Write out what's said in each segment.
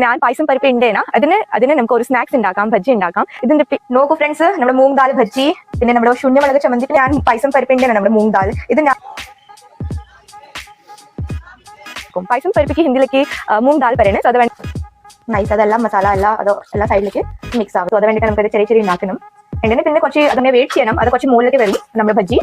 ഞാൻ പായസം പരിപ്പ് ഉണ്ടേന അതിന് അതിന് നമുക്ക് ഒരു സ്നാക്സ് ഉണ്ടാക്കാം ബജ്ജി ഉണ്ടാക്കാം ഇതിന്റെ നോക്കൂ ഫ്രണ്ട്സ് നമ്മുടെ മൂങ് ദാൽ ബജ്ജി പിന്നെ നമ്മുടെ ശൂന്യമുളക് ചമ്മന്തി ഞാൻ പായസം പരിപ്പ് ഉണ്ടേന നമ്മുടെ മൂങ് ദാൽ. ഇത് ഞാൻ പായസം പരിപ്പിക്ക് ഹിന്ദിയിലേക്ക് മൂങ് ദാൽ പറയണേ. അത് വേണ്ട നൈസ് അതെല്ലാം മസാല എല്ലാം അതോ എല്ലാ സൈഡിലേക്ക് മിക്സ് സോ അത് വേണ്ടിയിട്ട് നമുക്ക് ചെറിയ ചെറിയ ഉണ്ടാക്കണം. ഉണ്ടെങ്കിൽ പിന്നെ കുറച്ച് അതിനെ വെയിറ്റ് ചെയ്യണം. അത് കുറച്ച് മുകളിലേക്ക് വരും. നമ്മുടെ ബജ്ജി.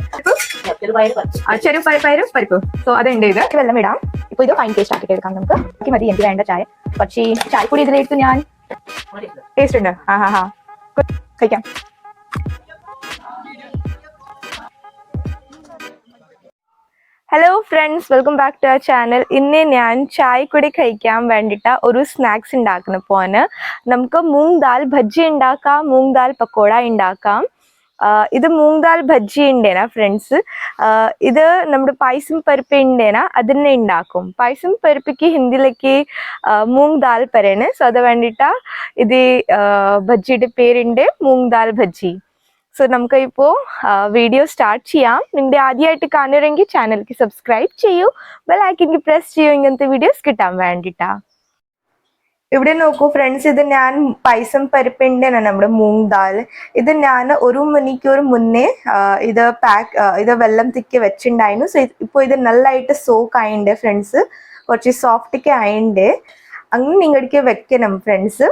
ചെറു പയ- പയറ് പരിപ്പ്. സോ അതുണ്ട് ഇത്. ഇത് വെള്ളം ഇടാം. ഇപ്പൊ ഇത് ഫൈൻ ടേസ്റ്റ് ആക്കിയിട്ട് എടുക്കാം നമുക്ക്. ബാക്കി മതി. എനിക്ക് വേണ്ട ചായ. കുറച്ച് ചായപ്പൊടി ഇതിലെടുത്ത് ഞാൻ. ടേസ്റ്റ് ഉണ്ട്. ആ ഹാ ഹാ കഴിക്കാം. Hello friends welcome back to our channel ഇന്ന് ഞാൻ ചായ കൂടി കഴിക്കാൻ വേണ്ടിയിട്ട് ഒരു സ്നാക്സ് ഉണ്ടാക്കുന്ന പോന് നമുക്ക് മൂങ് ദാൽ ഭജ്ജി ഉണ്ടാക്കാം മൂങ് ദാൽ പക്കോട ഉണ്ടാക്കാം. ഇത് മൂങ് ദാൽ ഭജ്ജി ഉണ്ടേന ഫ്രണ്ട്സ് ഇത് നമ്മുടെ പായസം പരിപ്പ് ഉണ്ടേന അതിനെ ഉണ്ടാക്കും. പായസം പരിപ്പിക്ക് ഹിന്ദിയിലേക്ക് മൂങ് ദാൽ പരയാണ് സോ അത് വേണ്ടിയിട്ട് ഇത് ഭജ്ജിയുടെ പേരുണ്ട് മൂങ് ദാൽ ഭജ്ജി സോ നമുക്ക് ഇപ്പോൾ വീഡിയോ സ്റ്റാർട്ട് ചെയ്യാം. നിങ്ങളുടെ ആദ്യമായിട്ട് കാണുകയാണെങ്കിൽ ചാനലിക്ക് സബ്സ്ക്രൈബ് ചെയ്യൂ. ഐക്കണിക്ക് പ്രസ് ചെയ്യൂ. ഇങ്ങനത്തെ വീഡിയോസ് കിട്ടാൻ വേണ്ടിയിട്ടാ ഇവിടെ നോക്കൂ ഫ്രണ്ട്സ് ഇത് ഞാൻ പൈസം പരിപ്പിന്റെ നമ്മുടെ മൂങ് ദാൽ. ഇത് ഞാൻ ഒരു മണിക്കൂർ മുന്നേ ഇത് പാക്ക് ഇത് വെള്ളം തിക്കി വെച്ചിട്ടുണ്ടായിരുന്നു. സോ ഇപ്പോൾ ഇത് നല്ലതായിട്ട് സോക്ക് ആയിണ്ട് ഫ്രണ്ട്സ് കുറച്ച് സോഫ്റ്റൊക്കെ ആയിണ്ട് അങ്ങനെ നിങ്ങൾക്ക് വെക്കണം friends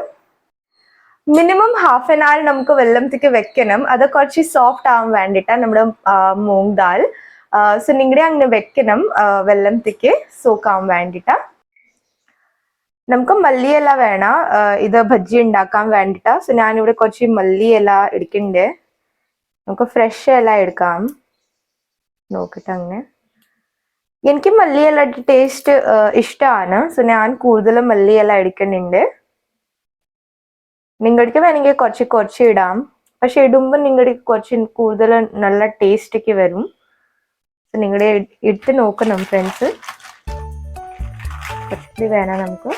minimum half an hour നമുക്ക് വെള്ളത്തിക്ക് വെക്കണം. അത് കുറച്ച് സോഫ്റ്റ് ആവാൻ വേണ്ടിയിട്ടാണ് നമ്മുടെ മൂങ് ദാൽ. സോ നിങ്ങളുടെ അങ്ങനെ വെക്കണം വെള്ളത്തിക്ക് സോക്കാൻ വേണ്ടിട്ടാ. നമുക്ക് മല്ലിയില വേണം ഇത് ബജ്ജി ഉണ്ടാക്കാൻ വേണ്ടിയിട്ടാ സോ ഞാനിവിടെ കുറച്ച് മല്ലിയില എടുക്കണ്ട്. നമുക്ക് ഫ്രഷ് ഇല എടുക്കാം. നോക്കിട്ട് അങ്ങനെ എനിക്ക് മല്ലിയിലയുടെ ടേസ്റ്റ് ഇഷ്ടമാണ് സോ ഞാൻ കൂടുതലും മല്ലിയില എടുക്കുന്നുണ്ട് നിങ്ങൾക്ക് വേണമെങ്കിൽ കുറച്ച് കുറച്ച് ഇടാം. പക്ഷെ ഇടുമ്പോൾ നിങ്ങൾക്ക് കുറച്ച് കൂടുതൽ നല്ല ടേസ്റ്റൊക്കെ വരും. നിങ്ങളുടെ ഇട്ട് നോക്കണം ഫ്രണ്ട്സ് കുറച്ചുകൂടി വേണം നമുക്ക്.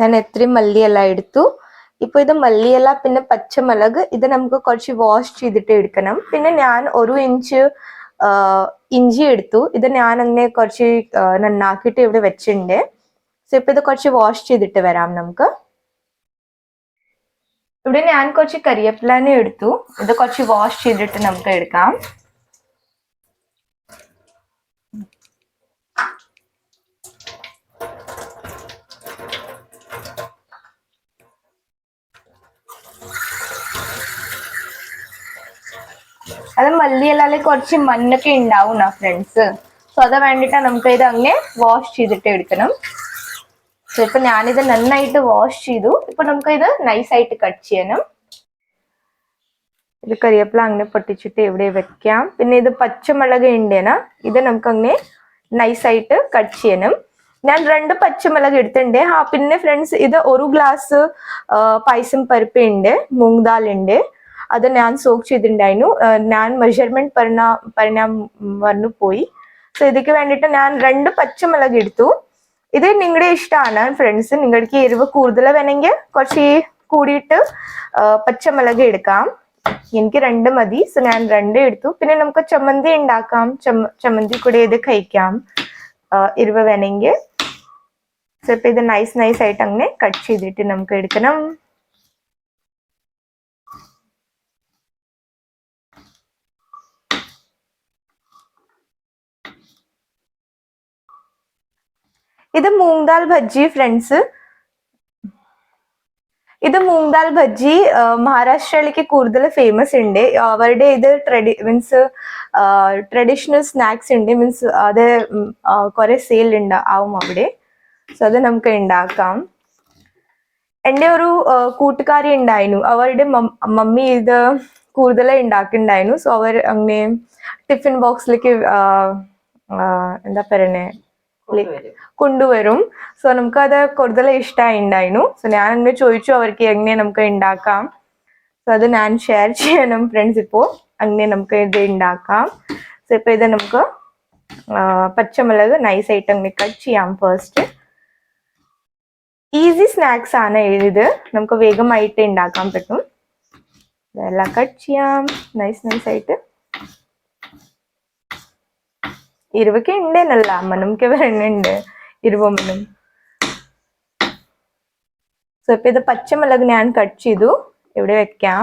ഞാൻ എത്രയും മല്ലിയില എടുത്തു. ഇപ്പൊ ഇത് മല്ലിയില പിന്നെ പച്ചമുളക് ഇത് നമുക്ക് കുറച്ച് വാഷ് ചെയ്തിട്ട് എടുക്കണം. പിന്നെ ഞാൻ ഒരു ഇഞ്ച് ഇഞ്ചി എടുത്തു. ഇത് ഞാൻ അങ്ങനെ കുറച്ച് നന്നാക്കിയിട്ട് ഇവിടെ വെച്ചിട്ടുണ്ട്. സോ ഇപ്പൊ ഇത് കുറച്ച് വാഷ് ചെയ്തിട്ട് വരാം നമുക്ക്. ഇവിടെ ഞാൻ കുറച്ച് കരിയപ്പിലാനും എടുത്തു. ഇത് കുറച്ച് വാഷ് ചെയ്തിട്ട് നമുക്ക് എടുക്കാം. അത് മല്ലിയല്ലാതെ കുറച്ച് മണ്ണൊക്കെ ഉണ്ടാവും ഫ്രണ്ട്സ് സോ അത് വേണ്ടിട്ടാ നമുക്ക് ഇത് അങ്ങനെ വാഷ് ചെയ്തിട്ട് എടുക്കണം. സോ ഇപ്പൊ ഞാനിത് നന്നായിട്ട് വാഷ് ചെയ്തു. ഇപ്പൊ നമുക്ക് ഇത് നൈസായിട്ട് കട്ട് ചെയ്യണം. ഇത് കരിവേപ്പില അങ്ങനെ പൊട്ടിച്ചിട്ട് ഇവിടെ വെക്കാം. പിന്നെ ഇത് പച്ചമുളക് ഉണ്ടേന ഇത് നമുക്ക് അങ്ങനെ നൈസായിട്ട് കട്ട് ചെയ്യണം. ഞാൻ രണ്ട് പച്ചമുളക് എടുത്തിട്ടുണ്ട്. ആ പിന്നെ ഫ്രണ്ട്സ് ഇത് ഒരു ഗ്ലാസ് പായസം പരിപ്പ് ഉണ്ട് മൂങ് ദാൽ ഉണ്ട്. അത് ഞാൻ സോക്ക് ചെയ്തിട്ടുണ്ടായിരുന്നു. ഞാൻ മെഷർമെന്റ് പറഞ്ഞ പറഞ്ഞ വന്നു പോയി. സോ ഇതിക്ക് വേണ്ടിയിട്ട് ഞാൻ രണ്ട് പച്ചമുളക് എടുത്തു. ഇത് നിങ്ങളുടെ ഇഷ്ടമാണ് ഫ്രണ്ട്സ് നിങ്ങൾക്ക് എരിവ് കൂടുതൽ വേണമെങ്കിൽ കുറച്ച് കൂടിയിട്ട് പച്ചമുളക് എടുക്കാം. എനിക്ക് രണ്ട് മതി. സോ ഞാൻ രണ്ട് എടുത്തു. പിന്നെ നമുക്ക് ചമ്മന്തി ഉണ്ടാക്കാം. ചമ്മന്തി കൂടെ ഇത് കഴിക്കാം. എരിവ് വേണമെങ്കിൽ. സോ ഇപ്പൊ ഇത് നൈസ് നൈസ് ആയിട്ട് അങ്ങനെ കട്ട് ചെയ്തിട്ട് നമുക്ക് എടുക്കണം. ഇത് മൂങ് ദാൽ ഭജ്ജി ഫ്രണ്ട്സ് ഇത് മൂങ് ദാൽ ഭജ്ജി മഹാരാഷ്ട്രയിലേക്ക് കൂടുതൽ ഫേമസ് ഉണ്ട്. അവരുടെ ഇത് ട്രഡി മീൻസ് ട്രഡീഷണൽ സ്നാക്സ് ഉണ്ട്. മീൻസ് അത് കുറെ സെയിൽ ഉണ്ടാവും അവിടെ. സോ അത് നമുക്ക് ഉണ്ടാക്കാം. എന്റെ ഒരു കൂട്ടുകാരി ഉണ്ടായിരുന്നു. അവരുടെ മമ്മി ഇത് കൂടുതൽ ഉണ്ടാക്കുന്നുണ്ടായിരുന്നു സോ അവർ അങ്ങനെ ടിഫിൻ ബോക്സിലേക്ക് എന്താ പറയണേ? കൊണ്ടുവരും. സോ നമുക്കത് കൂടുതൽ ഇഷ്ടമായിണ്ടായിരുന്നു സോ ഞാൻ അങ്ങനെ ചോദിച്ചു അവർക്ക് എങ്ങനെ നമുക്ക് ഉണ്ടാക്കാം സോ അത് ഞാൻ ഷെയർ ചെയ്യണം ഫ്രണ്ട്സ് ഇപ്പോൾ അങ്ങനെ നമുക്ക് ഇത് ഉണ്ടാക്കാം സോ ഇപ്പൊ ഇത് നമുക്ക് പച്ചമുളക് നൈസായിട്ട് അങ്ങനെ കട്ട് ചെയ്യാം ഫസ്റ്റ് ഈസി സ്നാക്സ് ആണ് ഇത്. നമുക്ക് വേഗമായിട്ട് ഉണ്ടാക്കാൻ പറ്റും. ഇതെല്ലാം കട്ട് ചെയ്യാം. നൈസ് നൈസായിട്ട് ഇരുവൊക്കെ ഉണ്ടേനല്ല അമ്മനൊക്കെ വരണുണ്ട് ഇരുവമ്മനും. സോ ഇപ്പൊ ഇത് പച്ചമുളക് ഞാൻ കട്ട് ചെയ്തു. ഇവിടെ വെക്കാം.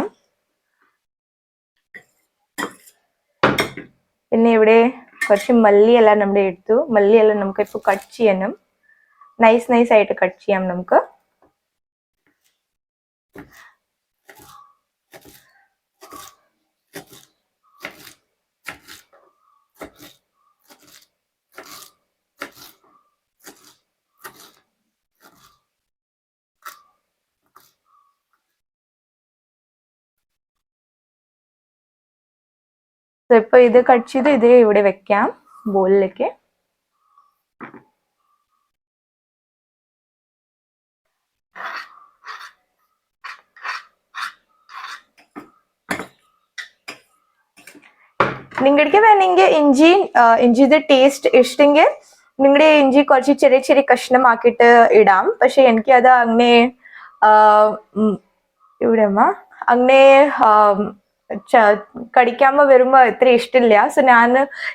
പിന്നെ ഇവിടെ കുറച്ച് മല്ലിയില നമ്മുടെ എടുത്തു. മല്ലിയില നമുക്ക് ഇപ്പൊ കട്ട് ചെയ്യണം. നൈസ് നൈസ് ആയിട്ട് കട്ട് ചെയ്യാം നമുക്ക്. So, ഇപ്പൊ ഇത് കട്ട് ചെയ്ത് ഇത് ഇവിടെ വെക്കാം ബോളിലേക്ക് നിങ്ങൾക്ക് വേണമെങ്കിൽ ഇഞ്ചി ഇഞ്ചിയുടെ ടേസ്റ്റ് ഇഷ്ടമെങ്കിൽ നിങ്ങളുടെ ഇഞ്ചി കുറച്ച് ചെറിയ ചെറിയ കഷ്ണമാക്കിയിട്ട് ഇടാം. പക്ഷെ എനിക്ക് അത് അങ്ങനെ ഇവിടെ അങ്ങനെ കടിക്കാമ്പോ വരുമ്പോ ഇത്ര ഇഷ്ടമില്ല സോ ഞാൻ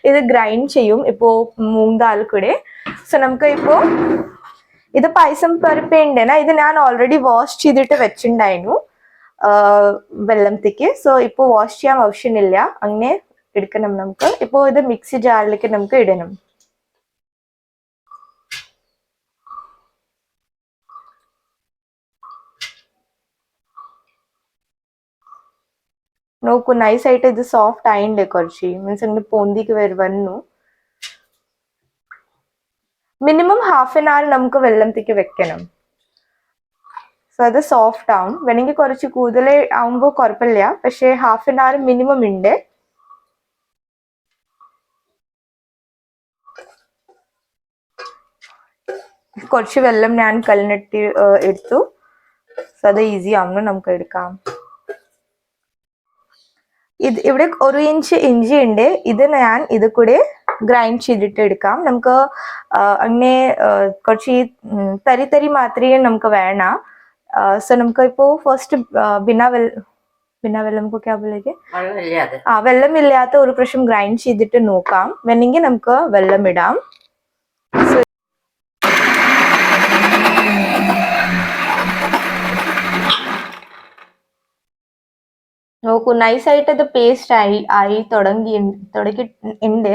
ഇത് ഗ്രൈൻഡ് ചെയ്യും. ഇപ്പോ മൂങ് ദാൽ കൂടെ. സോ നമുക്ക് ഇപ്പോ ഇത് പായസം പരിപ്പുണ്ടേന ഇത് ഞാൻ ഓൾറെഡി വാഷ് ചെയ്തിട്ട് വെച്ചിട്ടുണ്ടായിരുന്നു വെള്ളത്തേക്ക്. സോ ഇപ്പോൾ വാഷ് ചെയ്യാൻ ആവശ്യമില്ല അങ്ങനെ എടുക്കണം നമുക്ക്. ഇപ്പോൾ ഇത് മിക്സി ജാറിലേക്ക് നമുക്ക് ഇടണം. നോക്കൂ നൈസ് ആയിട്ട് ഇത് സോഫ്റ്റ് ആയിണ്ടേ കുറച്ച്. മീൻസ് അങ്ങനെ പോന്തിക്ക് വന്നു. മിനിമം ഹാഫ് ആൻ അവർ നമുക്ക് വെള്ളത്തേക്ക് വെക്കണം. സോ അത് സോഫ്റ്റ് ആവും. വേണമെങ്കിൽ കുറച്ച് കൂടുതൽ ആവുമ്പോൾ കുഴപ്പമില്ല പക്ഷേ ഹാഫ് ആൻ അവർ മിനിമം ഉണ്ട് കുറച്ച് വെള്ളം ഞാൻ കല്ലിനെട്ടി എടുത്തു. സോ അത് ഈസി ആവുന്നു നമുക്ക് എടുക്കാം. ഇത് ഇവിടെ ഒരു ഇഞ്ച് ഇഞ്ചി ഉണ്ട്. ഇത് ഞാൻ ഇത് കൂടെ ഗ്രൈൻഡ് ചെയ്തിട്ട് എടുക്കാം. നമുക്ക് അങ്ങനെ കുറച്ച് തരി തരി മാത്രമേ നമുക്ക് വേണം. സോ നമുക്ക് ഇപ്പോ ഫസ്റ്റ് ബിനാ വെൽ ബിനാ വെള്ളം ഒക്കെ ആവുമ്പോഴേക്ക് ആ വെള്ളമില്ലാത്ത ഒരു പ്രാവശ്യം ഗ്രൈൻഡ് ചെയ്തിട്ട് നോക്കാം. വേണമെങ്കിൽ നമുക്ക് വെള്ളം ഇടാം. നോക്കൂ നൈസ് ആയിട്ട് ഇത് പേസ്റ്റ് ആയി ആയി തുടങ്ങി തുടക്കി ഉണ്ട്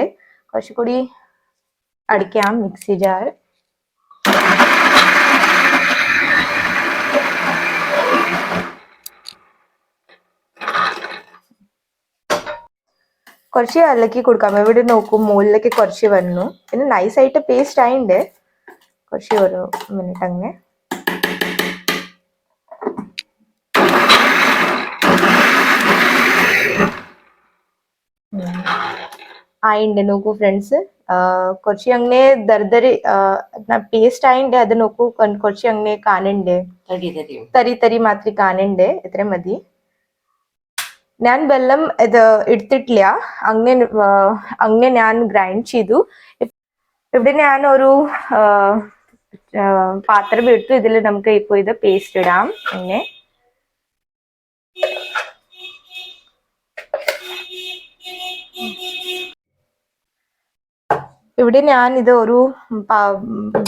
കുറച്ചുകൂടി അടിക്കാം മിക്സി ജാർ കുറച്ച് അല്ലക്കി കൊടുക്കാം. എവിടെ നോക്കും മുകളിലേക്ക് കുറച്ച് വന്നു. പിന്നെ നൈസ് ആയിട്ട് പേസ്റ്റ് ആയിണ്ട് കുറച്ച് ഒരു മിനിറ്റ് അങ്ങനെ ആയിണ്ട് നോക്കൂ ഫ്രണ്ട്സ് കുറച്ച് അങ്ങനെ ദർദരി പേസ്റ്റ് ആയിണ്ട് അത് നോക്കൂ. കുറച്ച് അങ്ങനെ കാണണ്ട്. തരി തരി. മാത്രം കാണണ്ട്. ഇത്ര മതി. ഞാൻ വെള്ളം ഇത് എടുത്തിട്ടില്ല. അങ്ങനെ അങ്ങനെ ഞാൻ ഗ്രൈൻഡ് ചെയ്തു. ഇവിടെ ഞാൻ ഒരു പാത്രം എടുത്തു ഇതിൽ നമുക്ക് ഇപ്പൊ ഇത് പേസ്റ്റ് ഇടാം. അങ്ങനെ ഇവിടെ ഞാൻ ഇത് ഒരു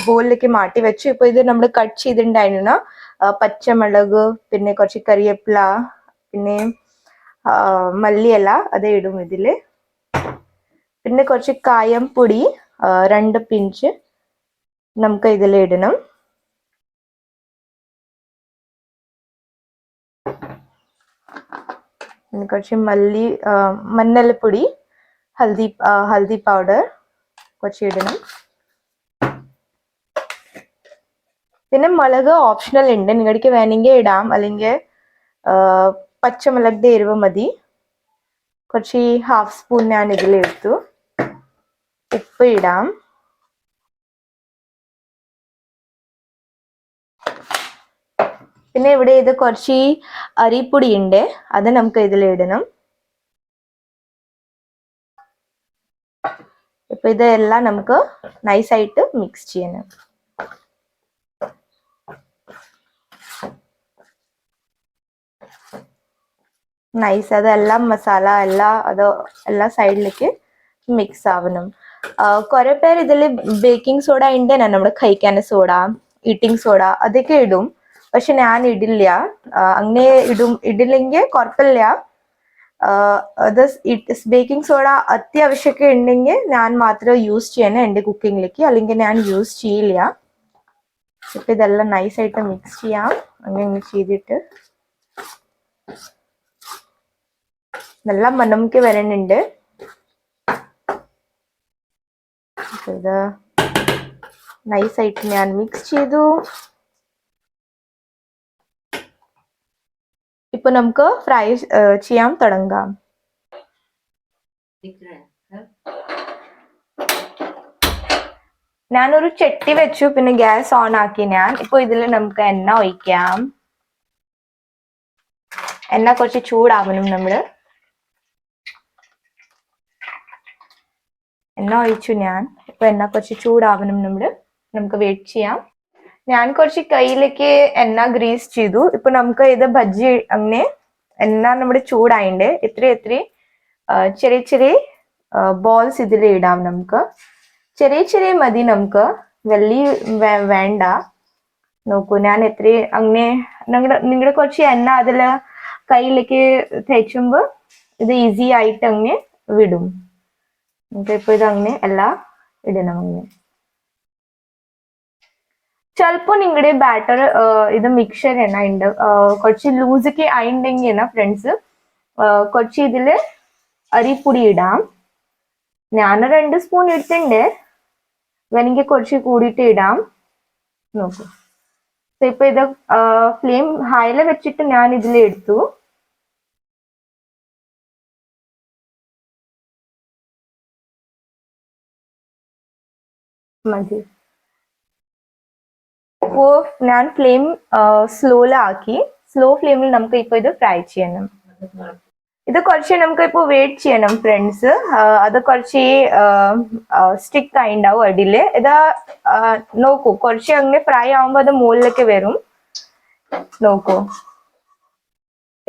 ബോളിലേക്ക് മാറ്റി വെച്ചു. ഇപ്പൊ ഇത് നമ്മൾ കട്ട് ചെയ്തിട്ടുണ്ടായിരുന്നു പച്ചമുളക് പിന്നെ കുറച്ച് കറിവേപ്പില പിന്നെ മല്ലിയല അത് ഇടും ഇതിൽ. പിന്നെ കുറച്ച് കായം പൊടി രണ്ട് പിഞ്ച് നമുക്ക് ഇതിൽ ഇടണം. കുറച്ച് മല്ലി മഞ്ഞൾപ്പൊടി ഹൽദി ഹൽദി പൗഡർ. കുറച്ച് ഇടണം പിന്നെ മുളക് ഓപ്ഷണൽ ഉണ്ട്. നിങ്ങൾക്ക് വേണമെങ്കിൽ ഇടാം. അല്ലെങ്കിൽ പച്ചമുളകിന്റെ എരിവ് മതി. കുറച്ച് ഹാഫ് സ്പൂൺ ഞാൻ ഇതിലെടുത്തു ഉപ്പ് ഇടാം. പിന്നെ ഇവിടെ ഇത് കുറച്ച് അരിപ്പൊടി ഉണ്ട്. അത് നമുക്ക് ഇതിലിടണം ഇപ്പൊ ഇതെല്ലാം നമുക്ക് നൈസായിട്ട് മിക്സ് ചെയ്യണം നൈസ് അതെല്ലാം മസാല എല്ലാ അത് എല്ലാ സൈഡിലേക്ക് മിക്സ് ആവണം. കുറെ പേർ ഇതിൽ ബേക്കിംഗ് സോഡ ഉണ്ട് നമ്മുടെ കഴിക്കാൻ സോഡ ഈട്ടിംഗ് സോഡ അതൊക്കെ ഇടും. പക്ഷെ ഞാൻ ഇടില്ല. അങ്ങനെ ഇടും ഇടില്ലെങ്കിൽ കുഴപ്പമില്ല അത് ബേക്കിംഗ് സോഡ അത്യാവശ്യമൊക്കെ ഉണ്ടെങ്കിൽ ഞാൻ മാത്രം യൂസ് ചെയ്യണേ എന്റെ കുക്കിങ്ങിലേക്ക് അല്ലെങ്കിൽ ഞാൻ യൂസ് ചെയ്യില്ല. ഇപ്പൊ ഇതെല്ലാം നൈസായിട്ട് മിക്സ് ചെയ്യാം. അങ്ങനെ ചെയ്തിട്ട്. നല്ല മണമൊക്കെ വരണുണ്ട്. നൈസ് ഇത് നൈസായിട്ട് ഞാൻ മിക്സ് ചെയ്തു. ഇപ്പൊ നമുക്ക് ഫ്രൈ ചെയ്യാൻ തുടങ്ങാം. ഞാനൊരു ചട്ടി വെച്ചു പിന്നെ ഗ്യാസ് ഓൺ ആക്കി ഞാൻ. ഇപ്പൊ ഇതിൽ നമുക്ക് എണ്ണ ഒഴിക്കാം. എണ്ണ കുറച്ച് ചൂടാവണം നമ്മൾ. എണ്ണ ഒഴിച്ചു ഞാൻ. ഇപ്പൊ എണ്ണ കുറച്ച് ചൂടാവണം നമ്മൾ. നമുക്ക് വെയിറ്റ് ചെയ്യാം. ഞാൻ കുറച്ച് കയ്യിലേക്ക് എണ്ണ ഗ്രീസ് ചെയ്തു. ഇപ്പൊ നമുക്ക് ഇത് ബജ്ജി അങ്ങനെ എണ്ണ നമ്മുടെ ചൂടായിണ്ട്. ഇത്ര ഇത്ര ചെറിയ ചെറിയ ബോൾസ് ഇതിൽ ഇടാം നമുക്ക്. ചെറിയ ചെറിയ മതി നമുക്ക്. വലിയ വേണ്ട. നോക്കൂ ഞാൻ എത്ര അങ്ങനെ നിങ്ങളുടെ നിങ്ങളുടെ കുറച്ച് എണ്ണ അതിൽ കയ്യിലേക്ക് തേച്ചുമ്പോൾ ഇത് ഈസി ആയിട്ട് അങ്ങനെ വിടും. നമുക്ക് ഇപ്പൊ ഇത് അങ്ങനെ എല്ലാം ഇടണം അങ്ങനെ ചിലപ്പോ നിങ്ങളുടെ ബാറ്റർ ഇത് മിക്സർ തന്നെ ഉണ്ട് കുറച്ച് ലൂസൊക്കെ ആയിട്ടുണ്ടെങ്കിൽ എന്നാ ഫ്രണ്ട്സ് കുറച്ച് ഇതിൽ അരിപ്പൊടി ഇടാം. ഞാൻ രണ്ട് സ്പൂൺ ഇട്ടിട്ടുണ്ട് വേണമെങ്കിൽ കുറച്ച് കൂടിയിട്ട് ഇടാം. നോക്കൂ. ഇപ്പൊ ഇത് ഫ്ലെയിം ഹൈല വെച്ചിട്ട് ഞാൻ ഇതിൽ എടുത്തു. മതി. ഞാൻ ഫ്ലെയിം സ്ലോയിലാക്കി സ്ലോ ഫ്ലെയിമിൽ നമുക്ക് ഇപ്പൊ ഇത് ഫ്രൈ ചെയ്യണം. ഇത് കുറച്ച് നമുക്ക് ഇപ്പൊ വെയിറ്റ് ചെയ്യണം ഫ്രണ്ട്സ് അത് കുറച്ച് സ്റ്റിക്ക് ആയി ഉണ്ടാവും അടിയിൽ ഇത് നോക്കൂ കുറച്ച് അങ്ങനെ ഫ്രൈ ആവുമ്പോ അത് മുകളിലേക്ക് വരും. നോക്കൂ.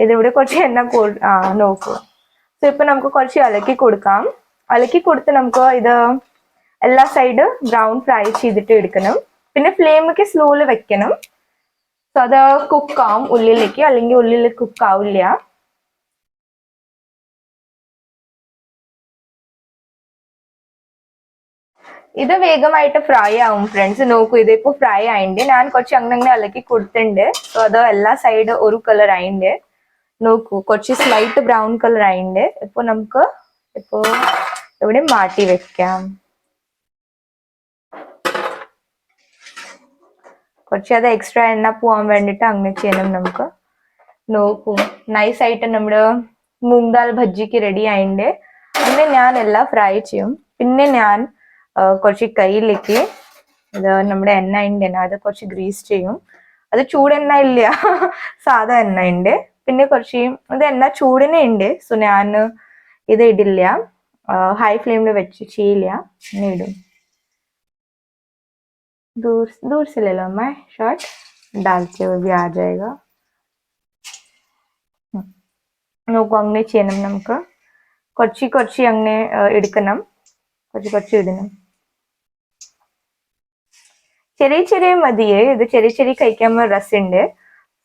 ഇതിവിടെ കുറച്ച് എണ്ണ ആ നോക്കൂ. സോ ഇപ്പൊ നമുക്ക് കുറച്ച് അലക്കി കൊടുക്കാം. അലക്കി കൊടുത്ത് നമുക്ക് ഇത് എല്ലാ സൈഡ് ബ്രൗൺ ഫ്രൈ ചെയ്തിട്ട് എടുക്കണം. പിന്നെ ഫ്ലെയിമൊക്കെ സ്ലോയിൽ വെക്കണം. സോ അത് കുക്ക് ആവും ഉള്ളിലേക്ക് അല്ലെങ്കിൽ ഉള്ളിൽ കുക്ക് ആവില്ല. ഇത് വേഗമായിട്ട് ഫ്രൈ ആവും ഫ്രണ്ട്സ് നോക്കൂ ഇതിപ്പോ ഫ്രൈ ആയിണ്ട്. ഞാൻ കുറച്ച് അങ്ങനെ അങ്ങനെ ഇളക്കി കൊടുത്തിട്ടുണ്ട്. സോ അത് എല്ലാ സൈഡ് ഒരു കളർ ആയിണ്ട്. നോക്കൂ കുറച്ച് സ്ലൈറ്റ് ബ്രൗൺ കളർ ആയിണ്ട്. ഇപ്പൊ നമുക്ക് ഇപ്പോ ഇവിടെ മാറ്റി വെക്കാം. കുറച്ച് അത് എക്സ്ട്രാ എണ്ണ പോവാൻ വേണ്ടിട്ട് അങ്ങനെ ചെയ്യണം നമുക്ക്. നോക്കൂ നൈസ് ആയിട്ട് നമ്മുടെ മൂങ് ദാൽ ഭജ്ജിക്ക് റെഡി ആയിണ്ട്. അങ്ങനെ ഞാൻ എല്ലാം ഫ്രൈ ചെയ്യും. പിന്നെ ഞാൻ കുറച്ച് കയ്യിലേക്ക് ഇത് നമ്മുടെ എണ്ണ ഉണ്ട് അത് കുറച്ച് ഗ്രീസ് ചെയ്യും. അത് ചൂടെണ്ണ ഇല്ല. സാധാ എണ്ണ ഉണ്ട് പിന്നെ കുറച്ച് ഇത് എണ്ണ ചൂടിനെ ഉണ്ട് സോ ഞാൻ ഇത് ഇടില്ല. ഹൈ ഫ്ലെയിമിൽ വെച്ച് ചെയ്യില്ല. ഇടും. दूर दूर से ले लो मैं शॉट डाल के वो भी आ जाएगा ഉം. നോക്കൂ അങ്ങനെ ചെയ്യണം നമുക്ക് കുറച്ച് കുറച്ച് അങ്ങനെ ആ, എടുക്കണം കുറച്ച് കുറച്ച് ഇടണം ചെറിയ ചെറിയ മതിയേ ഇത് ചെറിയ ചെറിയ കഴിക്കാൻ രസമുണ്ട്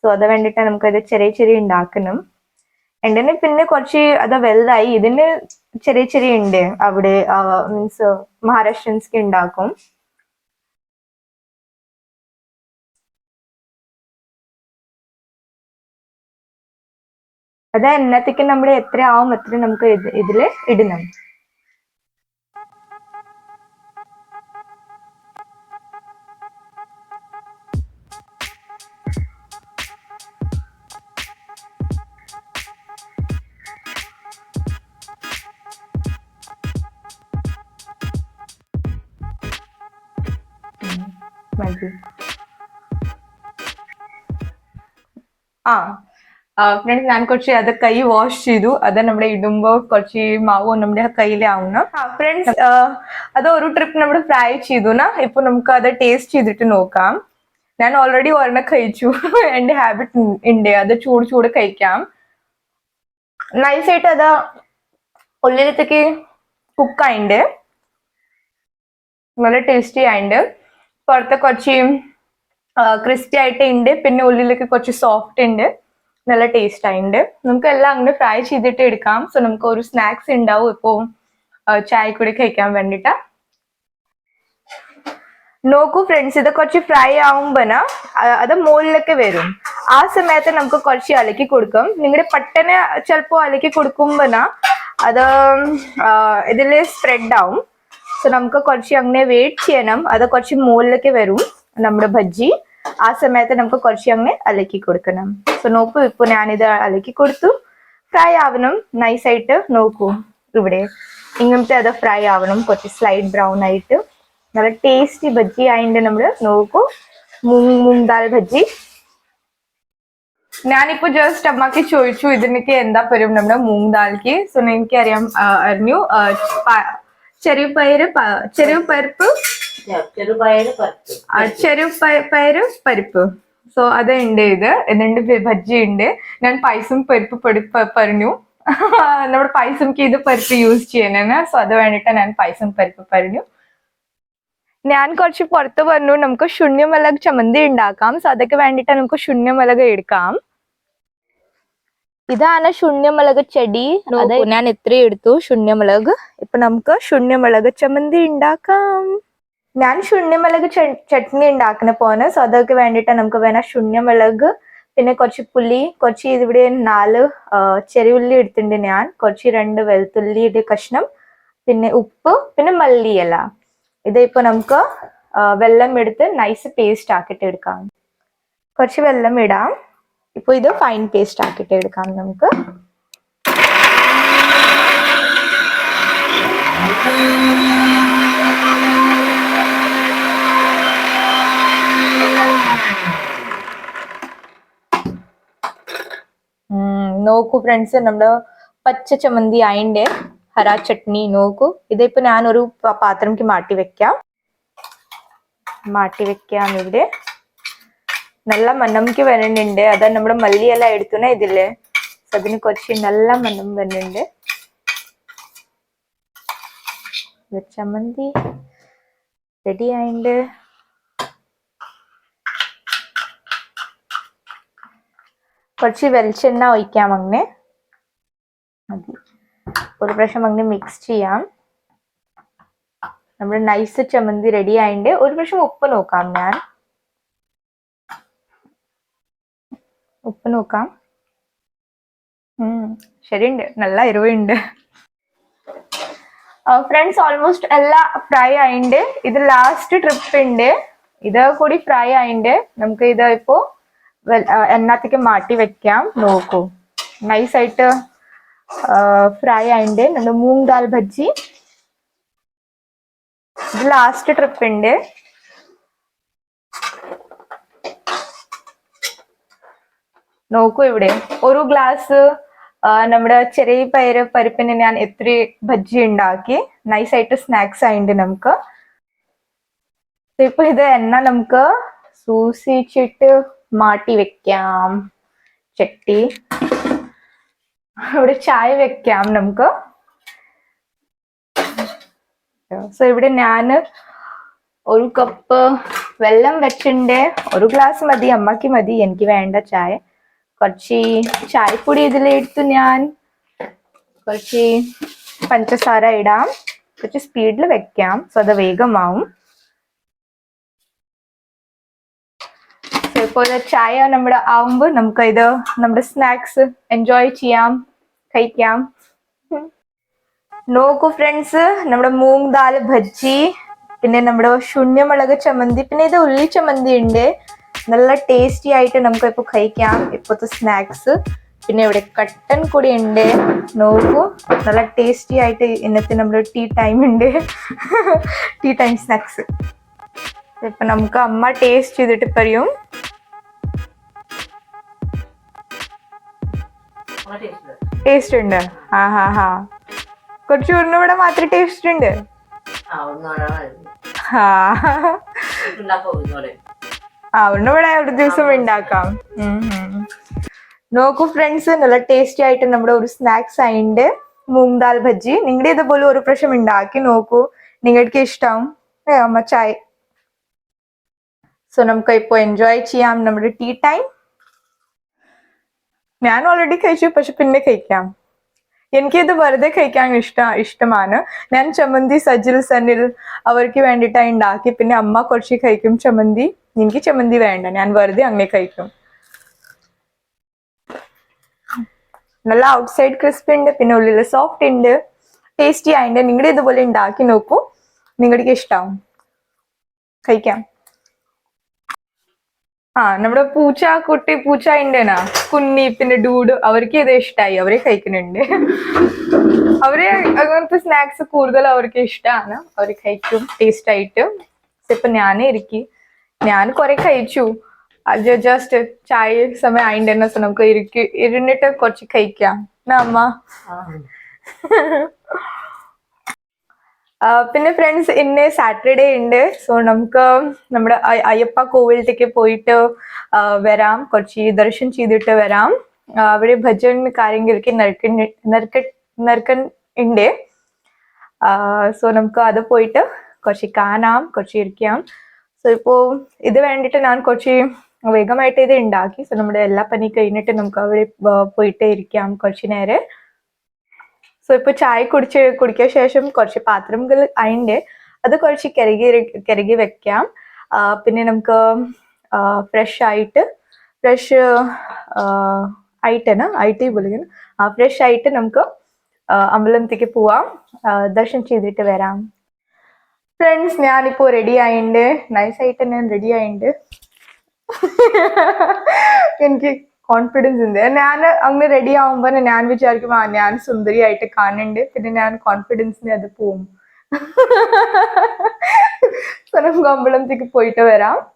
സോ അത് വേണ്ടിട്ട് നമുക്ക് ഇത് ചെറിയ ചെറിയ ഉണ്ടാക്കണം എൻ്റെ പിന്നെ കുറച്ച് അത് വലുതായി ഇതിന് ചെറിയ ചെറിയ ഉണ്ട് അവിടെ മീൻസ് മഹാരാഷ്ട്രൻസ്ക്ക് ഉണ്ടാക്കും അത് എന്നത്തേക്ക് നമ്മൾ എത്ര ആവും എത്ര നമുക്ക് ഇത് ഇതിൽ ഇടണം. മതി. ആ. ഫ്രണ്ട്സ് ഞാൻ കുറച്ച് അത് കൈ വാഷ് ചെയ്തു. അത് നമ്മുടെ ഇടുമ്പോൾ കുറച്ച് മാവ് നമ്മുടെ കയ്യിലാവുന്നു ഫ്രണ്ട്സ് അത് ഒരു ട്രിപ്പ് നമ്മൾ ഫ്രൈ ചെയ്തു നാ ഇപ്പൊ നമുക്ക് അത് ടേസ്റ്റ് ചെയ്തിട്ട് നോക്കാം. ഞാൻ ഓൾറെഡി ഒരെണ്ണം കഴിച്ചു. എന്റെ ഹാബിറ്റ് ഉണ്ട്. അത് ചൂട് ചൂട് കഴിക്കാം. നൈസായിട്ട് അത് ഉള്ളിലത്തേക്ക് കുക്കായിണ്ട് നല്ല ടേസ്റ്റി ആയിണ്ട്. പുറത്ത് കുറച്ച് ക്രിസ്പി ആയിട്ട് ഉണ്ട് പിന്നെ ഉള്ളിലേക്ക് കുറച്ച് സോഫ്റ്റ് ഉണ്ട് നല്ല ടേസ്റ്റ് ആയിട്ടുണ്ട് നമുക്ക് എല്ലാം അങ്ങനെ ഫ്രൈ ചെയ്തിട്ട് എടുക്കാം. സോ നമുക്ക് ഒരു സ്നാക്സ് ഉണ്ടാവും ഇപ്പോൾ ചായ കൂടി കഴിക്കാൻ വേണ്ടിട്ട്. നോക്കൂ ഫ്രണ്ട്സ് ഇത് കുറച്ച് ഫ്രൈ ആവുമ്പോന അത് മുകളിലൊക്കെ വരും. ആ സമയത്ത് നമുക്ക് കുറച്ച് അലക്കി കൊടുക്കും. നിങ്ങളുടെ പട്ടനെ ചിലപ്പോൾ അലക്കി കൊടുക്കുമ്പോന അത് ഇതിൽ സ്പ്രെഡ് ആവും. സോ നമുക്ക് കുറച്ച് അങ്ങനെ വെയിറ്റ് ചെയ്യണം. അത് കുറച്ച് മുകളിലേക്ക് വരും നമ്മുടെ ഭജ്ജി ആ സമയത്ത് നമുക്ക് കുറച്ച് അങ്ങനെ അലക്കി കൊടുക്കണം. സോ നോക്കൂ ഇപ്പൊ ഞാനിത് അലക്കി കൊടുത്തു. ഫ്രൈ ആവണം നൈസായിട്ട് നോക്കൂ ഇവിടെ. ഇങ്ങനത്തെ അത് ഫ്രൈ ആവണം കുറച്ച് സ്ലൈഡ് ബ്രൗൺ ആയിട്ട് നല്ല ടേസ്റ്റി ബജ്ജി ആയിട്ട് നമ്മൾ നോക്കൂ. മൂങ് മൂങ് ദാൽ ബജ്ജി ഞാനിപ്പോ ജസ്റ്റ് അമ്മയ്ക്ക് ചോദിച്ചു ഇതിനൊക്കെ എന്താ പറയും നമ്മുടെ മൂങ് ദാൽക്ക് സോ എനിക്കറിയാം അറിഞ്ഞു. ചെറിയ പയറ് ചെറിയ പരിപ്പ് ചെറു പയരും പയറ് പരിപ്പ്. സോ അത് ഉണ്ട് ഇത്. രണ്ട് ബജ്ജി ഉണ്ട് ഞാൻ പൈസും പരിപ്പ് പറഞ്ഞു. നമ്മുടെ പൈസംക്ക് ഇത് പരിപ്പ് യൂസ് ചെയ്യാനാണ് സോ അത് വേണ്ടിട്ട് ഞാൻ പൈസം പരിപ്പ് പറഞ്ഞു. ഞാൻ കുറച്ച് പുറത്ത് പറഞ്ഞു. നമുക്ക് ശൂന്യമലക് ചമ്മന്തി ഉണ്ടാക്കാം. സോ അതൊക്കെ വേണ്ടിട്ട് നമുക്ക് ശൂന്യമലക് എടുക്കാം. ഇതാണ് ശൂന്യമലക് ചെടി. ഞാൻ ഇത്രയും എടുത്തു. ശൂന്യമലക്. ഇപ്പൊ നമുക്ക് ശൂന്യമലക് ചമ്മന്തി ഉണ്ടാക്കാം. ഞാൻ ശൂന്യമലക് മുളക് ചട്നി ഉണ്ടാക്കുന്ന പോണ് സോ അതൊക്കെ വേണ്ടിയിട്ട് നമുക്ക് വേണം ശൂന്യമലക് പിന്നെ കുറച്ച് പുളി കുറച്ച് ഇവിടെ നാല് ചെറിയുള്ളി എടുത്തിട്ടുണ്ട് ഞാൻ. കുറച്ച് രണ്ട് വെളുത്തുള്ളിയുടെ കഷ്ണം പിന്നെ ഉപ്പ് പിന്നെ മല്ലിയില. ഇതിപ്പോ നമുക്ക് വെള്ളം എടുത്ത് നൈസ് പേസ്റ്റ് ആക്കിയിട്ട് എടുക്കാം. കുറച്ച് വെള്ളം ഇടാം. ഇപ്പൊ ഇത് ഫൈൻ പേസ്റ്റ് ആക്കിയിട്ട് എടുക്കാം നമുക്ക്. ഉം, നോക്കൂ ഫ്രണ്ട്സ് നമ്മുടെ പച്ച ചമ്മന്തി അതിന്റെ ഹര ചട്നി നോക്കൂ. ഇതിപ്പോ ഞാനൊരു പാത്രംക്ക് മാറ്റി വെക്കാം. മാറ്റി വെക്കാം ഇവിടെ. നല്ല മണ്ണംക്ക് വരുന്നുണ്ട്. അതാ നമ്മുടെ മല്ലിയെല്ലാം എടുത്തുന്ന ഇതിൽ. So അതിന് കുറച്ച് നല്ല മണം വരുന്നുണ്ട്. ഇത് ചമ്മന്തി റെഡി ആയിണ്ട്. കുറച്ച് വെളിച്ചെണ്ണ ഒഴിക്കാം അങ്ങനെ മതി. ഒരു പ്രാവശ്യം അങ്ങനെ മിക്സ് ചെയ്യാം. നമ്മുടെ നൈസ് ചമ്മന്തി റെഡി ആയിണ്ട്. ഒരു പ്രാവശ്യം ഉപ്പ് നോക്കാം ഞാൻ. ഉപ്പ് നോക്കാം. ശരിയുണ്ട്. നല്ല എരിവുണ്ട്. ഫ്രണ്ട്സ് ഓൾമോസ്റ്റ് എല്ലാം ഫ്രൈ ആയിണ്ട്. ഇത് ലാസ്റ്റ് ട്രിപ്പ് ഉണ്ട് ഇത് കൂടി ഫ്രൈ ആയിണ്ട്. നമുക്ക് ഇത് ഇപ്പോ എണ്ണത്തേക്ക് മാറ്റി വെക്കാം. നോക്കൂ. നൈസ് ആയിട്ട് ഫ്രൈ ആയിണ്ട്. നമ്മുടെ മൂങ് ദാൽ ബജ്ജി. ഇത് ലാസ്റ്റ് ട്രിപ്പ് ഉണ്ട് നോക്കൂ ഇവിടെ. ഒരു ഗ്ലാസ് നമ്മുടെ ചെറിയ പയര് പരിപ്പിന് ഞാൻ എത്ര ബജ്ജി ഉണ്ടാക്കി നൈസ് ആയിട്ട് സ്നാക്സ് ആയിണ്ട് നമുക്ക്. ഇപ്പൊ ഇത് എണ്ണ നമുക്ക് സൂക്ഷിച്ചിട്ട് മാറ്റി വെക്കാം. ചട്ടി. ഇവിടെ ചായ വെക്കാം നമുക്ക്. സോ ഇവിടെ ഞാൻ ഒരു കപ്പ് വെള്ളം വെച്ചിട്ടുണ്ട്. ഒരു ഗ്ലാസ് മതി അമ്മയ്ക്ക് മതി എനിക്ക് വേണ്ട ചായ. കുറച്ച് ചായപ്പൊടി ഇതിലെടുത്തു ഞാൻ. കുറച്ച് പഞ്ചസാര ഇടാം. കുറച്ച് സ്പീഡിൽ വെക്കാം സോ അത് വേഗമാവും So, ഇപ്പോൾ ചായ നമ്മുടെ ആവുമ്പോൾ നമുക്ക് ഇത് നമ്മുടെ സ്നാക്സ് എൻജോയ് ചെയ്യാം കഴിക്കാം. നോക്കൂ ഫ്രണ്ട്സ് നമ്മുടെ മൂങ് ദാൽ ഭജ്ജി പിന്നെ നമ്മുടെ ശൂന്യമുളക് ചമ്മന്തി പിന്നെ ഇത് ഉള്ളി ചമ്മന്തി ഉണ്ട്. നല്ല ടേസ്റ്റി ആയിട്ട് നമുക്ക് ഇപ്പൊ കഴിക്കാം ഇപ്പോഴത്തെ സ്നാക്സ് പിന്നെ ഇവിടെ കട്ടൻ കൂടി ഉണ്ട്. നോക്കൂ നല്ല ടേസ്റ്റി ആയിട്ട് ഇന്നത്തെ നമ്മുടെ ടീ ടൈം ഉണ്ട്. ടീ ടൈം സ്നാക്സ് ഇപ്പൊ നമുക്ക് അമ്മ ടേസ്റ്റ് ചെയ്തിട്ട് പറയും. ടേസ്റ്റ് ഉണ്ട്. ആ ഹാ ഹാ കുറച്ച് ഉരുന്നവിടെ മാത്രം ടേസ്റ്റ് ഉണ്ട്. ആ ഉരുന്നവിടെ ഒരു ദിവസം ഉണ്ടാക്കാം. നോക്കൂ ഫ്രണ്ട്സ് നല്ല ടേസ്റ്റി ആയിട്ട് നമ്മുടെ ഒരു സ്നാക്സ് ആയിണ്ട്. മൂങ് ദാൽ ബജ്ജി. നിങ്ങളുടെ ഇതുപോലെ ഒരു പ്രാവശ്യം ഉണ്ടാക്കി നോക്കൂ. നിങ്ങൾക്ക് ഇഷ്ടം. അമ്മ ചായ. സോ നമുക്ക് ഇപ്പോൾ എൻജോയ് ചെയ്യാം. നമ്മുടെ ടീ ടൈം ഞാൻ ഓൾറെഡി കഴിച്ചു പക്ഷെ പിന്നെ കഴിക്കാം. എനിക്കിത് വെറുതെ കഴിക്കാൻ ഇഷ്ട ഇഷ്ടമാണ്. ഞാൻ ചമ്മന്തി സജിൽ സനിൽ അവർക്ക് വേണ്ടിയിട്ടാണ് ഉണ്ടാക്കി പിന്നെ അമ്മ കുറച്ച് കഴിക്കും ചമ്മന്തി. എനിക്ക് ചമ്മന്തി വേണ്ട ഞാൻ വെറുതെ അങ്ങനെ കഴിക്കും. നല്ല ഔട്ട് സൈഡ് ക്രിസ്പി ഉണ്ട് പിന്നെ ഉള്ളിൽ സോഫ്റ്റ് ഉണ്ട്. ടേസ്റ്റി ആയിട്ട് നിങ്ങളുടെ ഇതുപോലെ ഉണ്ടാക്കി നോക്കൂ. നിങ്ങൾക്ക് ഇഷ്ടാവും കഴിക്കാം. ആ നമ്മുടെ പൂച്ച കുട്ടി പൂച്ച ഉണ്ടേനാ കുന്നി പിന്നെ ഡൂഡ് അവർക്ക് ഇത് ഇഷ്ടമായി അവരെ കഴിക്കുന്നുണ്ട്. അവർ അങ്ങനത്തെ സ്നാക്സ് കൂടുതൽ അവർക്ക് ഇഷ്ടമാണ് അവർ കഴിക്കും ടേസ്റ്റ് ആയിട്ട്. ഇപ്പൊ ഞാനേ ഇരിക്കി. ഞാൻ കുറെ കഴിച്ചു. അത് ജസ്റ്റ് ചായ സമയം ആയിണ്ടെന്ന നമുക്ക് ഇരിക്കും ഇരുന്നിട്ട് കുറച്ച് കഴിക്കാം. എന്നാ അമ്മ? പിന്നെ ഫ്രണ്ട്സ് ഇന്ന് സാറ്റർഡേ ഉണ്ട്. സോ നമുക്ക് നമ്മുടെ അയ്യപ്പ കോവിലത്തേക്ക് പോയിട്ട് വരാം. കുറച്ച് ദർശനം ചെയ്തിട്ട് വരാം. അവിടെ ഭജൻ കാര്യങ്ങൾക്ക് നറുക്കൻ നറുക്ക നറുക്കൻ ഉണ്ട്. സോ നമുക്ക് അത് പോയിട്ട് കുറച്ച് കാണാം കുറച്ച് ഇരിക്കാം. സോ ഇപ്പോൾ ഇത് വേണ്ടിയിട്ട് ഞാൻ കുറച്ച് വേഗമായിട്ട് ഇത് ഉണ്ടാക്കി. സോ നമ്മുടെ എല്ലാ പണി കഴിഞ്ഞിട്ട് നമുക്ക് അവിടെ പോയിട്ട് ഇരിക്കാം കുറച്ച് നേരം. സോ ഇപ്പൊ ചായ കുടിച്ച് കുടിക്കിയ ശേഷം കുറച്ച് പാത്രങ്ങൾ അതിന്റെ അത് കുറച്ച് കരുകി കരുകി വെക്കാം. പിന്നെ നമുക്ക് ഫ്രഷ് ആയിട്ട് ഫ്രഷ് ആയിട്ടാണ് ആയിട്ട് വിളിക്കുന്നു. ആ ഫ്രഷ് ആയിട്ട് നമുക്ക് അമ്പലത്തേക്ക് പോവാം. ദർശനം ചെയ്തിട്ട് വരാം. ഫ്രണ്ട്സ് ഞാനിപ്പോ റെഡി ആയിണ്ട്. നൈസ് ആയിട്ട് ഞാൻ റെഡി ആയിണ്ട്. എനിക്ക് കോൺഫിഡൻസ് ഉണ്ട്. ഞാൻ അങ്ങനെ റെഡി ആവുമ്പോൾ ഞാൻ വിചാരിക്കും ആ ഞാൻ സുന്ദരിയായിട്ട് കാണുന്നുണ്ട്. പിന്നെ ഞാൻ കോൺഫിഡൻസിന് അത് പോവും. So, കമ്പളത്തേക്ക് പോയിട്ട് വരാം.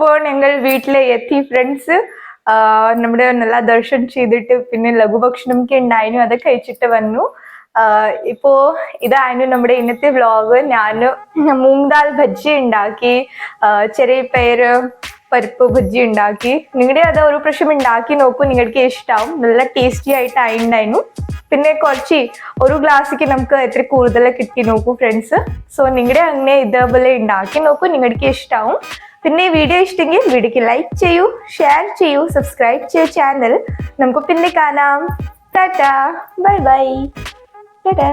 ഇപ്പോൾ ഞങ്ങൾ വീട്ടിലെ എത്തി ഫ്രണ്ട്സ് നമ്മുടെ നല്ല ദർശനം ചെയ്തിട്ട് പിന്നെ ലഘുഭക്ഷണമൊക്കെ ഉണ്ടായിരുന്നു അത് കഴിച്ചിട്ട് വന്നു. ഇപ്പോ ഇതായിരുന്നു നമ്മുടെ ഇന്നത്തെ വ്ലോഗ് ഞാൻ മൂങ് ദാൽ ഭജ്ജി ഉണ്ടാക്കി ചെറിയ പേര് പരിപ്പ് ഭജ്ജി ഉണ്ടാക്കി. നിങ്ങളുടെ അത് ഒരു പ്രാവശ്യം ഉണ്ടാക്കി നോക്കൂ നിങ്ങൾക്ക് ഇഷ്ടാവും. നല്ല ടേസ്റ്റി ആയിട്ട് ആയിണ്ടായിരുന്നു പിന്നെ കുറച്ച് ഒരു ഗ്ലാസ്സിക്ക് നമുക്ക് എത്ര കൂടുതൽ കിട്ടി നോക്കൂ ഫ്രണ്ട്സ് സോ നിങ്ങളുടെ അങ്ങനെ ഇതേപോലെ ഉണ്ടാക്കി നോക്കൂ നിങ്ങൾക്ക് ഇഷ്ടാവും. പിന്നെ ഈ വീഡിയോ ഇഷ്ടമെങ്കിൽ വീഡിയോക്ക് ലൈക്ക് ചെയ്യൂ ഷെയർ ചെയ്യൂ സബ്സ്ക്രൈബ് ചെയ്യൂ ചാനൽ നമുക്ക് പിന്നെ കാണാം. ടാറ്റാ. Bye bye tata.